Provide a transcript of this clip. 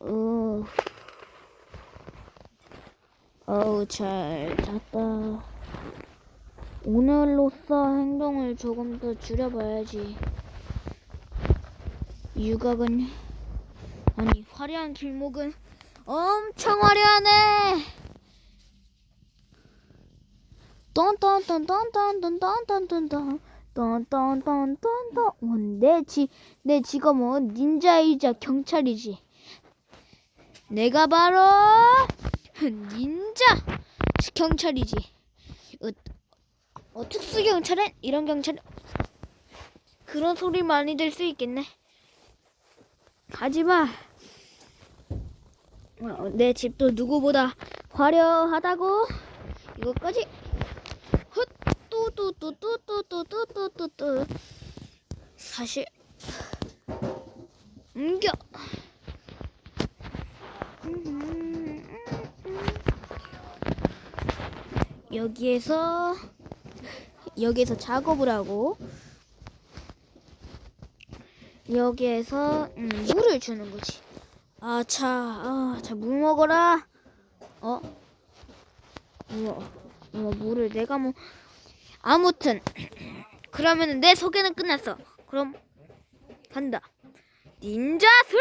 어, 어우, 잘 잤다. 오늘로써 행동을 조금 더 줄여봐야지. 유곽은, 아니, 화려한 길목은 엄청 화려하네! 딴딴딴딴딴딴딴딴딴 똥똥똥똥똥 어, 내, 지, 내 직업은 뭐 닌자이자 경찰이지. 내가 바로 닌자 경찰이지. 어, 어 특수경찰은 이런 경찰은 그런 소리 많이 들 수 있겠네. 가지마. 어, 어, 내 집도 누구보다 화려하다고. 이거까지. 헛 뚜뚜뚜뚜뚜뚜뚜. 사실 옮겨 여기에서 여기에서 작업을 하고 여기에서 음, 물을 주는 거지. 아 차, 아, 자, 물 먹어라. 어? 뭐, 뭐 물을 내가 뭐 아무튼 그러면은 내 소개는 끝났어. 그럼 간다. 닌자 술